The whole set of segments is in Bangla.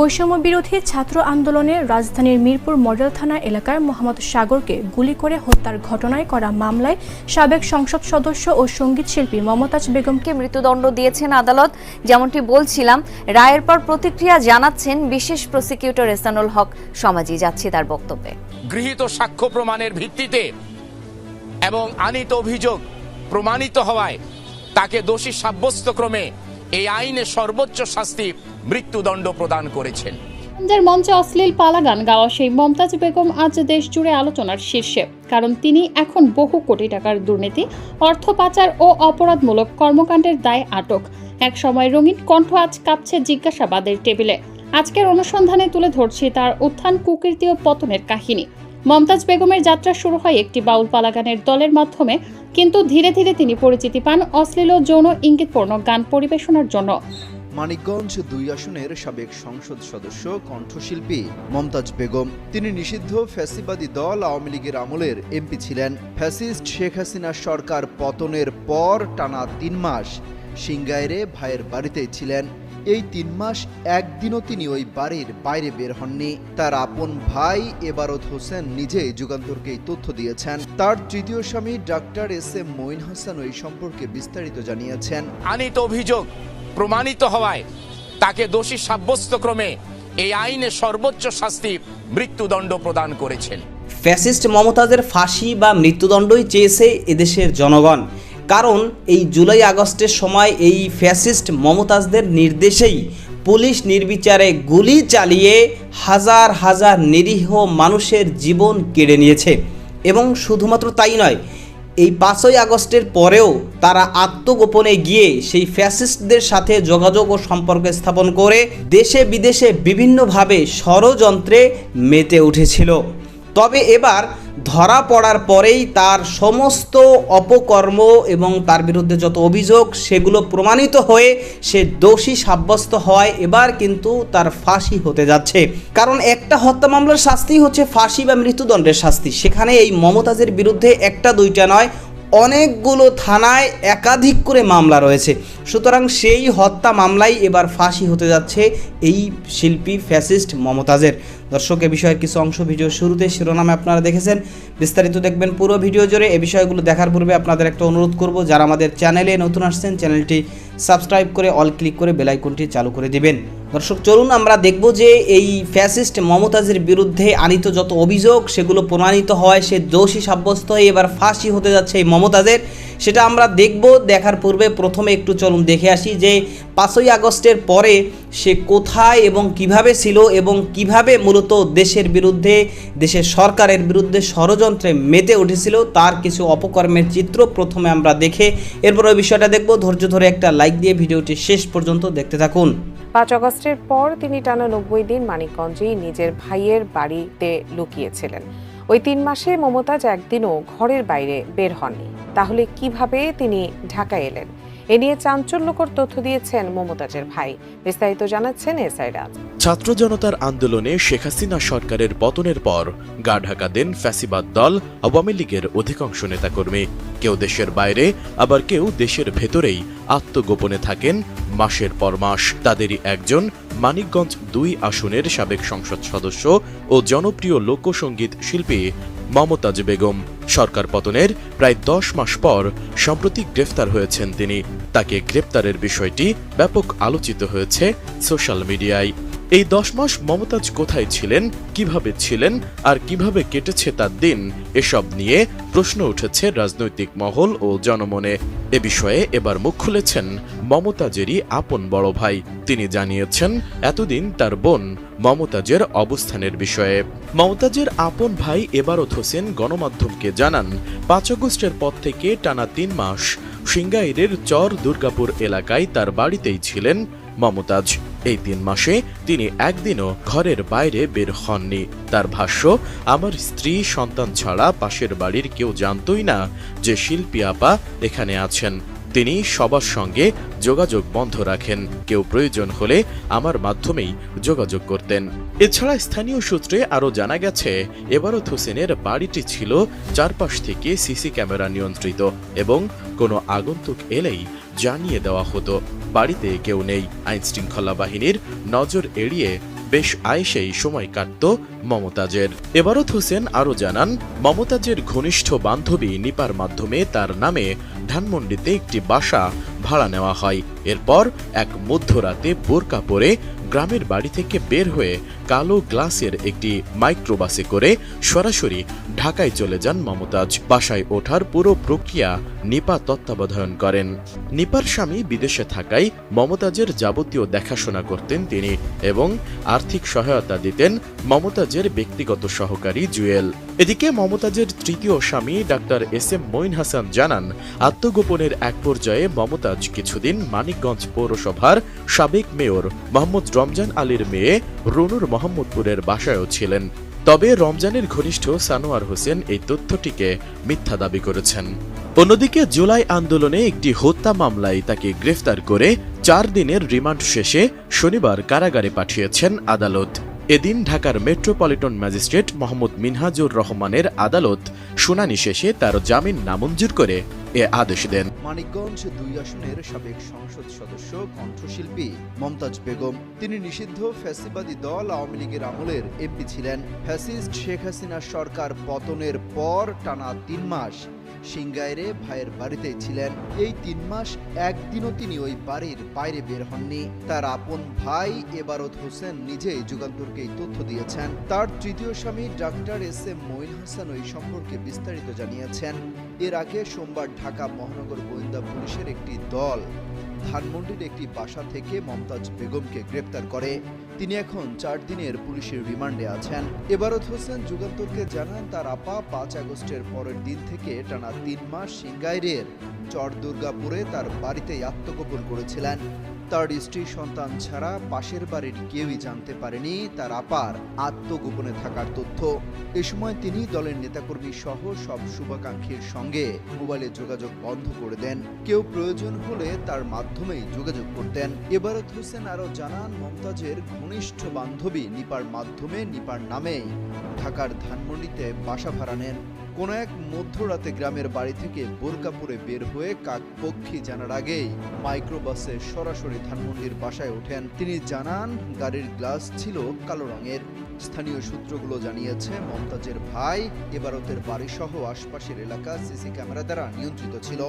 বৈষম্য বিরোধী ছাত্র আন্দোলনে রাজধানীর মিরপুর মডেল থানা এলাকার মোহাম্মদ সাগরকে গুলি করে হত্যার ঘটনায় করা মামলায় সাবেক সংসদ সদস্য ও সংগীত শিল্পী মমতাজ বেগমকে মৃত্যুদণ্ড দিয়েছেন আদালত। যেমনটি বলছিলাম, রায়ের পর প্রতিক্রিয়া জানাচ্ছেন বিশেষ প্রসিকিউটর এসানুল হক। সমাজি যাচ্ছে তার বক্তব্যে। গৃহীত সাক্ষ্য প্রমাণের ভিত্তিতে এবং আনিত অভিযোগ প্রমাণিত হওয়ায় তাকে দোষী সাব্যস্ত ক্রমে এই আইনে সর্বোচ্চ শাস্তি মৃত্যুদণ্ড প্রদান করেছেন। যার মঞ্চে অশ্লীল পালাগান গাওয়া সেই মমতাজ বেগম আজ দেশ জুড়ে আলোচনার শীর্ষে, কারণ তিনি এখন বহু কোটি টাকার দুর্নীতি, অর্থ পাচার ও অপরাধমূলক কর্মকাণ্ডের দায়ে আটক। এক সময় রঙিন কণ্ঠ আজ কাঁপছে জিজ্ঞাসাবাদের টেবিলে। আজকের অনুসন্ধানে তুলে ধরছি তার উত্থান কুকীর্তি ও পতনের কাহিনী। মমতাজ বেগমের যাত্রা শুরু হয় একটি বাউল পালাগানের দলের মাধ্যমে, কিন্তু ধীরে ধীরে তিনি পরিচিতি পান অশ্লীল যৌন ইঙ্গিতপূর্ণ গান পরিবেশনার জন্য। মানিকগঞ্জ দুই আসনের সাবেক সংসদ সদস্য, কণ্ঠশিল্পী মমতাজ বেগম। তিনি নিষিদ্ধ ফ্যাসিবাদী দল আওয়ামী লীগের আমলের এমপি ছিলেন। ফ্যাসিস্ট শেখ হাসিনা সরকার পতনের পর টানা তিন মাস সিঙ্গাইরে ভাইয়ের বাড়িতেই ছিলেন। এই তিন মাস একদিনও তিনি ওই বাড়ির বাইরে বের হননি। তার আপন ভাই এবারত হোসেন নিজেই যুগান্তরকে এই তথ্য দিয়েছেন। তার তৃতীয় স্বামী doctor S M Moin Hasan এই সম্পর্কে বিস্তারিত জানিয়েছেন। আনিত অভিযোগ প্রমাণিত হওয়ায় তাকে দোষী সাব্যস্ত ক্রমে এই আইনে সর্বোচ্চ শাস্তি মৃত্যুদণ্ড প্রদান করেছেন। ফ্যাসিস্ট মমতাজের ফাঁসি বা মৃত্যুদণ্ডই চেয়েছে এদেশের জনগণ। কারণ এই জুলাই আগস্টের সময় এই ফ্যাসিস্ট মমতাজদের নির্দেশেই পুলিশ নির্বিচারে গুলি চালিয়ে হাজার হাজার নিরীহ মানুষের জীবন কেড়ে নিয়েছে। এবং শুধুমাত্র তাই নয় এই পাঁচই আগস্টের পরেও তারা আত্মগোপনে গিয়ে সেই ফ্যাসিস্টদের সাথে যোগাযোগ ও সম্পর্ক স্থাপন করে দেশে বিদেশে বিভিন্নভাবে ষড়যন্ত্রে মেতে উঠেছিল। তবে এবার ধরা পড়ার পরেই তার সমস্ত অপকর্ম এবং তার বিরুদ্ধে যত অভিযোগ সেগুলো প্রমাণিত হয়ে সে দোষী সাব্যস্ত হয়। এবার কিন্তু তার ফাঁসি হতে যাচ্ছে। কারণ একটা হত্যা মামলার শাস্তি হচ্ছে ফাঁসি বা মৃত্যুদণ্ডের শাস্তি। সেখানে এই মমতাজের বিরুদ্ধে একটা দুইটা নয়, অনেকগুলো থানায় একাধিক করে মামলা রয়েছে। সুতরাং সেই হত্যা মামলায় এবার ফাঁসি হতে যাচ্ছে এই শিল্পী ফ্যাসিস্ট মমতাজের। দর্শক, এ বিষয়ের কিছু অংশ ভিডিও শুরুতে শিরোনামে আপনারা দেখেছেন। বিস্তারিত দেখবেন পুরো ভিডিও জুড়ে। এ বিষয়গুলো দেখার পূর্বে আপনাদের একটা অনুরোধ করব, যারা আমাদের চ্যানেলে নতুন আসছেন, চ্যানেলটি সাবস্ক্রাইব করে, অল ক্লিক করে বেলাইকনটি চালু করে দিবেন। দর্শক, চলুন আমরা দেখব যে এই ফ্যাসিস্ট মমতাজের বিরুদ্ধে আনিত যত অভিযোগ, সেগুলো প্রমাণিত হয়, সে দোষী সাব্যস্ত হয়ে এবার ফাঁসি হতে যাচ্ছে এই মমতাজের। সেটা আমরা দেখব, দেখার পূর্বে প্রথমে একটু চলুন দেখে আসি যে পাঁচই আগস্টের পরে সে কোথায় এবং কীভাবে ছিল এবং কীভাবে মূলত দেশের বিরুদ্ধে, দেশের সরকারের বিরুদ্ধে ষড়যন্ত্রে মেতে উঠেছিল। তার কিছু অপকর্মের চিত্র প্রথমে আমরা দেখে এরপর ওই বিষয়টা দেখব। ধৈর্য ধরে একটা লাইক দিয়ে ভিডিওটি শেষ পর্যন্ত দেখতে থাকুন। পাঁচ অগস্টের পর তিনি টানা নব্বই দিন মানিকগঞ্জেই নিজের ভাইয়ের বাড়িতে লুকিয়েছিলেন। ওই তিন মাসে মমতাজ একদিনও ঘরের বাইরে বের হননি। তাহলে কীভাবে তিনি ঢাকায় এলেন? এ নিয়ে চাঞ্চল্যকর তথ্য দিয়েছেন মমতাজের ভাই। বিস্তারিত জানাচ্ছেন এসআই রাজ। ছাত্র জনতার আন্দোলনে শেখ হাসিনা সরকারের পতনের পর গা ঢাকা দেন ফ্যাসিবাদ দল, আওয়ামী লীগের অধিকাংশ নেতাকর্মী। কেউ দেশের বাইরে, আবার কেউ দেশের ভেতরেই আত্মগোপনে থাকেন মাসের পর মাস। তাদেরই একজন মানিকগঞ্জ দুই আসনের সাবেক সংসদ সদস্য ও জনপ্রিয় লোকসঙ্গীত শিল্পী মমতাজ বেগম। সরকার পতনের প্রায় দশ মাস পর সম্প্রতি গ্রেফতার হয়েছেন তিনি। তাকে গ্রেপ্তারের বিষয়টি ব্যাপক আলোচিত হয়েছে সোশ্যাল মিডিয়ায়। এই দশ মাস মমতাজ কোথায় ছিলেন, কীভাবে ছিলেন আর কীভাবে কেটেছে তার দিন, এসব নিয়ে প্রশ্ন উঠেছে রাজনৈতিক মহল ও জনমনে। এ বিষয়ে এবার মুখ খুলেছেন মমতাজেরই আপন বড় ভাই। তিনি জানিয়েছেন, এতদিন তার বোন মমতাজের অবস্থানের বিষয়ে। মমতাজের আপন ভাই এবারত হোসেন গণমাধ্যমকে জানান, পাঁচ আগস্টের পর থেকে টানা তিন মাস সিঙ্গাইরের চর দুর্গাপুর এলাকায় তার বাড়িতেই ছিলেন মমতাজ। এই তিন মাসে তিনি একদিনও ঘরের বাইরে বের হননি। তার ভাষ্য, আমার স্ত্রী সন্তান ছাড়া পাশের বাড়ির কেউ জানতই না যে শিল্পী আপা এখানে আছেন। তিনি সবার সঙ্গে যোগাযোগ বন্ধ রাখেন। কেউ প্রয়োজন হলে আমার মাধ্যমেই যোগাযোগ করতেন। এছাড়া স্থানীয় সূত্রে আরও জানা গেছে, এবারত হোসেনের বাড়িটি ছিল চারপাশ থেকে সিসি ক্যামেরা নিয়ন্ত্রিত এবং কোনো আগন্তুক এলেই জানিয়ে দেওয়া হতো। বাড়িতে কেউ নেই। আইনশৃঙ্খলা বাহিনীর নজর এড়িয়ে বেশ আয়েসেই সময় কাটত মমতাজের। এবারত হোসেন আরও জানান, মমতাজের ঘনিষ্ঠ বান্ধবী নিপার মাধ্যমে তার নামে ধানমন্ডিতে একটি বাসা ভাড়া নেওয়া হয়। এরপর এক মধ্যরাতে বোরকা পরে গ্রামের বাড়ি থেকে বের হয়ে কালো গ্লাসের একটি মাইক্রোবাসে করে সরাসরি ঢাকায় চলে যান মমতাজ। বাসায় ওঠার পুরো প্রক্রিয়া নিপা তত্ত্বাবধান করেন। নিপার স্বামী বিদেশে থাকায় মমতাজের যাবতীয় দেখাশোনা করতেন তিনি এবং আর্থিক সহায়তা দিতেন মমতাজের ব্যক্তিগত সহকারী জুয়েল। এদিকে মমতাজের তৃতীয় স্বামী doctor S M Moin Hasan জানান, আত্মগোপনের এক পর্যায়ে মমতাজ কিছুদিন মানিকগঞ্জ পৌরসভার সাবেক মেয়র মোহাম্মদ রমজান আলীর মেয়ে রনুর মোহাম্মদপুরের বাসায়ও ছিলেন। তবে রমজানের ঘনিষ্ঠ সানোয়ার হোসেন এই তথ্যটিকে মিথ্যা দাবি করেছেন। অন্যদিকে জুলাই আন্দোলনে একটি হত্যা মামলায় তাকে গ্রেফতার করে চার দিনের রিমান্ড শেষে শনিবার কারাগারে পাঠিয়েছেন আদালত। এদিন ঢাকার মেট্রোপলিটন ম্যাজিস্ট্রেট মোহাম্মদ মিনহাজুর রহমানের আদালত শুনানি শেষে তার জামিন নামঞ্জুর করে এ আদেশ দেন। মানিকগঞ্জ দুই আসনের সাবেক সংসদ সদস্য, কণ্ঠশিল্পী মমতাজ বেগম। তিনি নিষিদ্ধ ফ্যাসিবাদী দল আওয়ামী লীগের আমলের এমপি ছিলেন। ফ্যাসিস্ট শেখ হাসিনা সরকার পতনের পর টানা তিন মাস সিঙ্গাইরে ভাইয়ের বাড়িতেই ছিলেন। এই তিন মাস একদিনও তিনি ওই বাড়ির বাইরে বের হননি। তার আপন ভাই এবারত হোসেন নিজেই যুগান্তরকে এই তথ্য দিয়েছেন। তার তৃতীয় স্বামী doctor S M Moin Hasan ওই সম্পর্কে বিস্তারিত জানিয়েছেন। এর আগে সোমবার ঢাকা মহানগর গোয়েন্দা পুলিশের একটি দল ধানমন্ডির একটি বাসা থেকে মমতাজ বেগমকে গ্রেপ্তার করে। তিনি এখন চার দিনের পুলিশের রিমান্ডে আছেন। এবারত হোসেন যুগান্তরকে জানান তার আপা পাঁচ আগস্টের পরের দিন থেকে টানা তিন মাস সিঙ্গাইরের চর দুর্গাপুরে তার বাড়িতে আত্মগোপন করেছিলেন। তার স্ত্রী সন্তান ছাড়া পাশের বাড়ির কেউই জানতে পারেনি তার আপার আত্মগোপনে থাকার তথ্য। এ সময় তিনি দলের নেতাকর্মী সহ সব শুভাকাঙ্ক্ষীর সঙ্গে মোবাইলে যোগাযোগ বন্ধ করে দেন। কেউ প্রয়োজন হলে তার মাধ্যমেই যোগাযোগ করতেন। এবারত হোসেন আরও জানান, মমতাজের ঘনিষ্ঠ বান্ধবী নিপার মাধ্যমে নিপার নামেই ঢাকার ধানমন্ডিতে বাসা ভাড়া নেন। কোন এক মধ্যরাতে গ্রামের বাড়ি থেকে বোরকাপুরে বের হয়ে কাকপক্ষী জানার আগেই মাইক্রোবাসে সরাসরি ধানমন্ডির বাসায় ওঠেন। তিনি জানান, গাড়ির গ্লাস ছিল কালো রঙের। স্থানীয় সূত্রগুলো জানিয়েছে, মমতাজের ভাই এবারতের বাড়িসহ আশপাশের এলাকা সিসি ক্যামেরা দ্বারা নিয়ন্ত্রিত ছিল।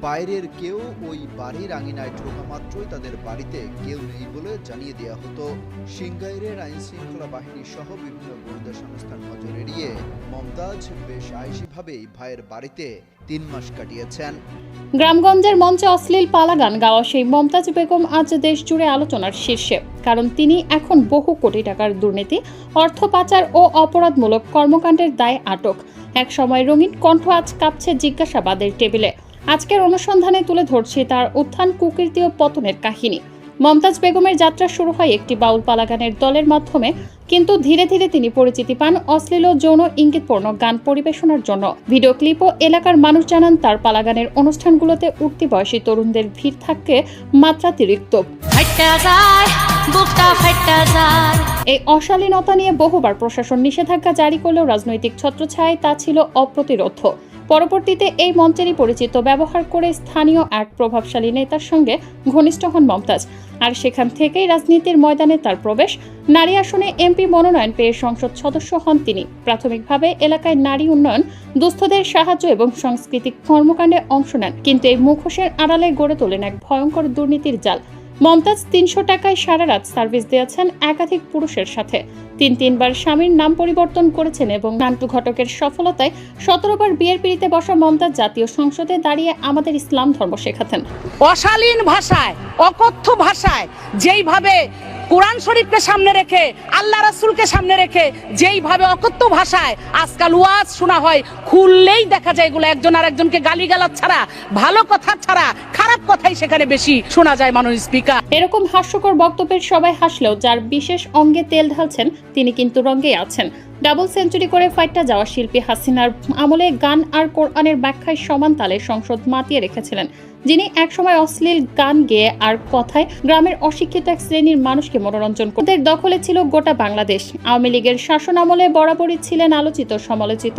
বাইরের কেউ ওই বাড়ির আঙিনায় ঢোকা মাত্রই তাদের বাড়িতে কেউ নেই বলে জানিয়ে দেওয়া হতো। সিংগাইরের আইন শৃঙ্খলা বাহিনী সহ বিভিন্ন গোয়েন্দা সংস্থার নজর এড়িয়ে মমতাজ বেশ আইসিভাবেই ভাইয়ের বাড়িতে তিন মাস কাটিয়েছেন। গ্রামগঞ্জের মঞ্চে অশ্লীল পালাগান গাওয়া সেই মমতাজ বেগম আজ দেশ জুড়ে আলোচনার শীর্ষে, কারণ তিনি এখন বহু কোটি টাকার দুর্নীতি, অর্থ পাচার ও অপরাধমূলক কর্মকাণ্ডের দায়ে আটক। এক সময় রঙিন কণ্ঠ আজ কাঁপছে জিজ্ঞাসাবাদের টেবিলে। আজকের অনুসন্ধানে তুলে ধরছি তার উত্থান কুকীর্তি ও পতনের কাহিনী। মমতাজ বেগমের যাত্রা শুরু হয় একটি বাউল পালাগানের দলের মাধ্যমে কিন্তু ধীরে ধীরে তিনি পরিচিতি পান অশ্লীল যৌন ইঙ্গিতপূর্ণ গান পরিবেশনার জন্য। ভিডিও ক্লিপ ও এলাকার মানুষ জানান তার পালাগানের অনুষ্ঠানগুলোতে উঠতি বয়সী তরুণদের ভিড় থাকে মাত্রাতিরিক্ত। এই অশালীনতা নিয়ে বহুবার প্রশাসন নিষেধাজ্ঞা জারি করলেও রাজনৈতিক ছত্রছায় তা ছিল অপ্রতিরোধ্য পরবর্তীতে এই মঞ্চেরই পরিচিত ব্যবহার করে স্থানীয় এক প্রভাবশালী নেতার সঙ্গে ঘনিষ্ঠ হন মমতাজ। আর সেখান থেকেই রাজনীতির ময়দানে তার প্রবেশ। নারী আসনে এমপি মনোনয়ন পেয়ে সংসদ সদস্য হন তিনি। প্রাথমিকভাবে এলাকায় নারী উন্নয়ন, দুস্থদের সাহায্য এবং সাংস্কৃতিক কর্মকাণ্ডে অংশ নেন। কিন্তু এই মুখোশের আড়ালে গড়ে তোলেন এক ভয়ঙ্কর দুর্নীতির জাল। মমতাজ তিনশো টাকায় সারা রাত সার্ভিস দিয়েছেন একাধিক পুরুষের সাথে। তিন তিনবার স্বামীর নাম পরিবর্তন করেছেন এবং নান্টু ঘটকের সফলতায় সতেরোবার বিয়ের পিড়িতে বসা মমতাজ জাতীয় সংসদে দাঁড়িয়ে আমাদের ইসলাম ধর্ম শেখাতেন। অশালীন ভাষায়, অকথ্য ভাষায়, যেইভাবে কোরআন শরীফকে সামনে রেখে, আল্লাহ রাসূলকে সামনে রেখে, যেইভাবে অকথ্য ভাষায় আজকাল ওয়াজ শোনা হয়, খুললেই দেখা যায় এগুলো একজন আর একজনকে গালিগালাজ ছাড়া, ভালো কথা ছাড়া, খারাপ কথাই সেখানে বেশি শোনা যায় মানুষ স্পিকার। এরকম হাস্যকর বক্তব্যের সবাই হাসলেও যার বিশেষ অঙ্গে তেল ঢালছেন, তিনি কিন্তু রঙ্গেই আছেন। ডাবল সেঞ্চুরি করে ফাইটটা যাওয়া শিল্পী হাসিনার আমলে গান আর কোরআনের ব্যাখ্যায় সমান তালে সংসদ মাতিয়ে রেখেছিলেন। যিনি একসময় অশ্লীল গান গেয়ে আর কথায় গ্রামের অশিক্ষিত এক শ্রেণির মানুষকে মনোরঞ্জন করতে দখলে ছিল গোটা বাংলাদেশ। আওয়ামী লীগের শাসন আমলে বরাবরই ছিলেন আলোচিত, সমালোচিত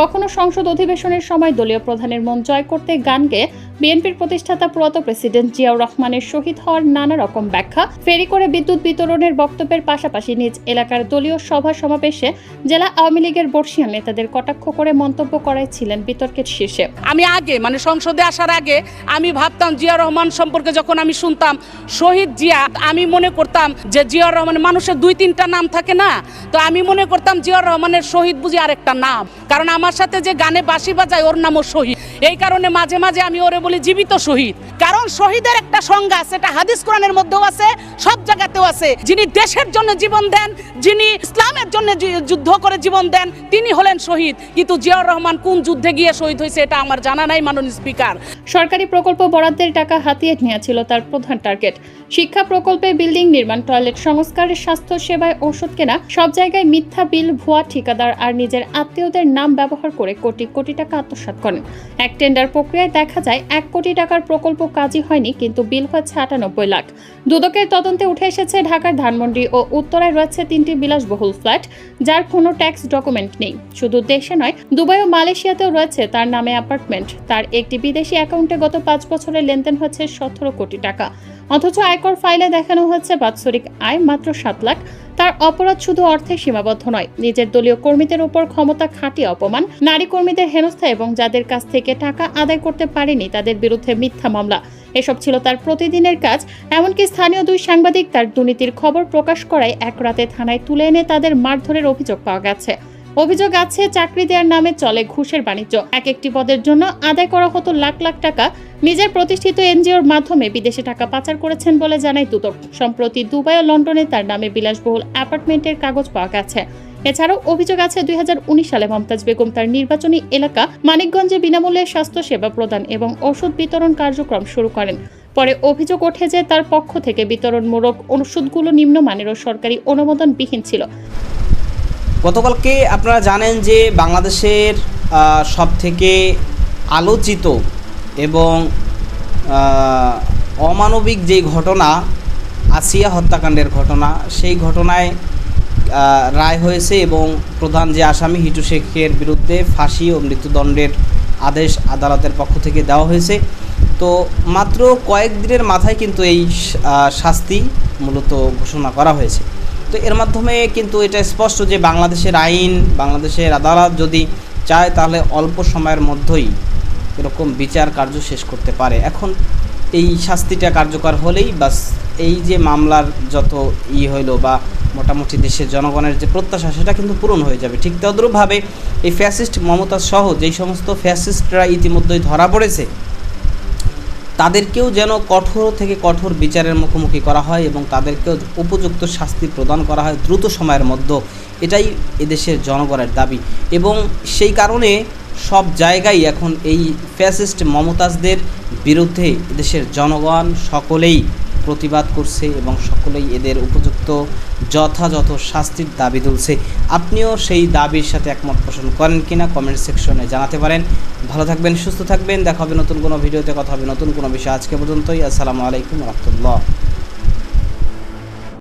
কখনো সংসদ অধিবেশনের সময় দলীয় প্রধানের মন জয় করতে গান গেয়ে বিএনপির প্রতিষ্ঠাতা প্রয়াত প্রেসিডেন্ট জিয়াউর রহমানের শহীদ হওয়ার নানা রকম ব্যাখ্যা, ফেরি করে বিদ্যুৎ বিতরণের বক্তব্যের পাশাপাশি নিজ এলাকার দলীয় সভা সমাবেশে জেলা আওয়ামী লীগের বর্ষিয়ান নেতাদের কটাক্ষ করে মন্তব্য করাই ছিলেন বিতর্কের শীর্ষে। আমি আগে মানে সংসদে আসার আগে আমি ভাবতাম জিয়া রহমান সম্পর্কে যখন আমি শুনতাম শহীদ জিয়া, আমি মনে করতাম যে জিয়া রহমানের মানুষের দুই তিনটা নাম থাকে না? তো আমি মনে করতাম জিয়া রহমানের শহীদ বুঝি আরেকটা নাম। কারণ আমার সাথে যে গানে বাঁশি বাজায় ওর নামও শহীদ। এই কারণে মাঝে মাঝে আমি ওরে বলি জীবিত শহীদ। কারণ শহীদের একটা সংজ্ঞা এটা হাদিস কোরআনের মধ্যেও আছে, সব জায়গাতেও আছে। যিনি দেশের জন্য জীবন দেন, যিনি ইসলামের জন্য যুদ্ধ করে জীবন দেন, তিনি হলেন শহীদ। কিন্তু জিয়াউর রহমান কোন যুদ্ধে গিয়ে শহীদ হয়েছে, এটা আমার জানা নাই মাননীয় স্পিকার। সরকারি প্রকল্প বরাদ্দের টাকা হাতিয়ে নেওয়া ছিল তার প্রধান টার্গেট। শিক্ষা প্রকল্পে বিল্ডিং নির্মাণ, টয়লেট সংস্কারের স্বাস্থ্য সেবায় ওষুধ কেনা, সব জায়গায় মিথ্যা বিল, ভুয়া ঠিকাদার আর নিজের আত্মীয়দের নাম ব্যবহার করে কোটি কোটি টাকা আত্মসাৎ করেন। এক টেন্ডার প্রক্রিয়ায় দেখা যায় এক কোটি টাকার প্রকল্প কাজই হয়নি, কিন্তু বিল হচ্ছে আটানব্বই লাখ। দুদকের তদন্তে উঠে এসেছে ঢাকার ধানমন্ডি ও উত্তরায় রয়েছে তিনটি বিলাসবহুল ফ্ল্যাট, যার কোনো ট্যাক্স ডকুমেন্ট নেই। শুধু দেশে নয়, দুবাই ও মালয়েশিয়াতেও রয়েছে তার নামে অ্যাপার্টমেন্ট। তার একটি বিদেশি অ্যাকাউন্টে গত পাঁচ বছরের লেনদেন হচ্ছে সতেরো কোটি টাকা। অথচ আয়কর ফাইলে দেখানো হচ্ছে বাৎসরিক আয় মাত্র সাত লাখ। তার অপরাধ শুধু অর্থে সীমাবদ্ধ নয়, নিজের দলীয় কর্মীদের উপর ক্ষমতা খাটিয়ে অপমান। নারী কর্মীদের হেনস্থা এবং যাদের কাছ থেকে টাকা আদায় করতে পারেনি তাদের বিরুদ্ধে মিথ্যা মামলা। এসব ছিল তার প্রতিদিনের কাজ, এমনকি স্থানীয় দুই সাংবাদিক তার দুর্নীতির খবর প্রকাশ করায় এক রাতে থানায় তুলে এনে তাদের মারধরের অভিযোগ পাওয়া গেছে। অভিযোগ আছে, চাকরি দেওয়ার নামে চলে ঘুষের বাণিজ্য। এক একটি পদের জন্য আদায় করা হতো লাখ লাখ টাকা। নিজের প্রতিষ্ঠিত এনজিওর মাধ্যমে বিদেশে টাকা পাচার করেছেন বলে জানায় দুদক সম্প্রতি দুবাই ও লন্ডনে তার নামে বিলাসবহুল অ্যাপার্টমেন্টের কাগজ পাওয়া গেছে। এছাড়াও অভিযোগ আছে, দুই হাজার উনিশ সালে মমতাজ বেগম তার নির্বাচনী এলাকা মানিকগঞ্জে বিনামূল্যে স্বাস্থ্য সেবা প্রদান এবং ওষুধ বিতরণ কার্যক্রম শুরু করেন। পরে অভিযোগ ওঠে যে তার পক্ষ থেকে বিতরণমূলক ওষুধগুলো নিম্নমানের ও সরকারি অনুমোদনবিহীন ছিল। গতকালকে আপনারা জানেন যে বাংলাদেশের সব থেকে আলোচিত এবং অমানবিক যে ঘটনা, আসিয়া হত্যাকাণ্ডের ঘটনা, সেই ঘটনায় রায় হয়েছে এবং প্রধান যে আসামি হিটু শেখের বিরুদ্ধে ফাঁসি ও মৃত্যুদণ্ডের আদেশ আদালতের পক্ষ থেকে দেওয়া হয়েছে। তো মাত্র কয়েকদিনের মাথায় কিন্তু এই শাস্তি মূলত ঘোষণা করা হয়েছে। তো এর মাধ্যমে কিন্তু এটা স্পষ্ট যে বাংলাদেশের আইন, বাংলাদেশের আদালত যদি চায় তাহলে অল্প সময়ের মধ্যেই এরকম বিচার কার্য শেষ করতে পারে। এখন এই শাস্তিটা কার্যকর হলেই বাস এই যে মামলার যত ই হইল বা মোটামুটি দেশের জনগণের যে প্রত্যাশা, সেটা কিন্তু পূরণ হয়ে যাবে। ঠিক তদ্রূপভাবে এই ফ্যাসিস্ট মমতা সহ যেই সমস্ত ফ্যাসিস্টরা ইতিমধ্যেই ধরা পড়েছে তাদেরকেও যেন কঠোর থেকে কঠোর বিচারের মুখোমুখি করা হয় এবং তাদেরকেও উপযুক্ত শাস্তি প্রদান করা হয় দ্রুত সময়ের মধ্যে। এটাই এদেশের জনগণের দাবি। এবং সেই কারণে সব জায়গায় এখন এই ফ্যাসিস্ট মমতাজদের বিরুদ্ধে এদেশের জনগণ সকলেই প্রতিবাদ করছে এবং সকলেই এদের উপযুক্ত যথাযথ শাস্তির দাবি তুলছে। আপনিও সেই দাবির সাথে একমত পোষণ করেন কিনা কমেন্ট সেকশনে জানাতে পারেন। ভালো থাকবেন, সুস্থ থাকবেন। দেখা হবে নতুন কোনো ভিডিওতে, কথা হবে নতুন কোনো বিষয়। আজকে পর্যন্তই। আসসালামু আলাইকুম রহমতুল্লাহ।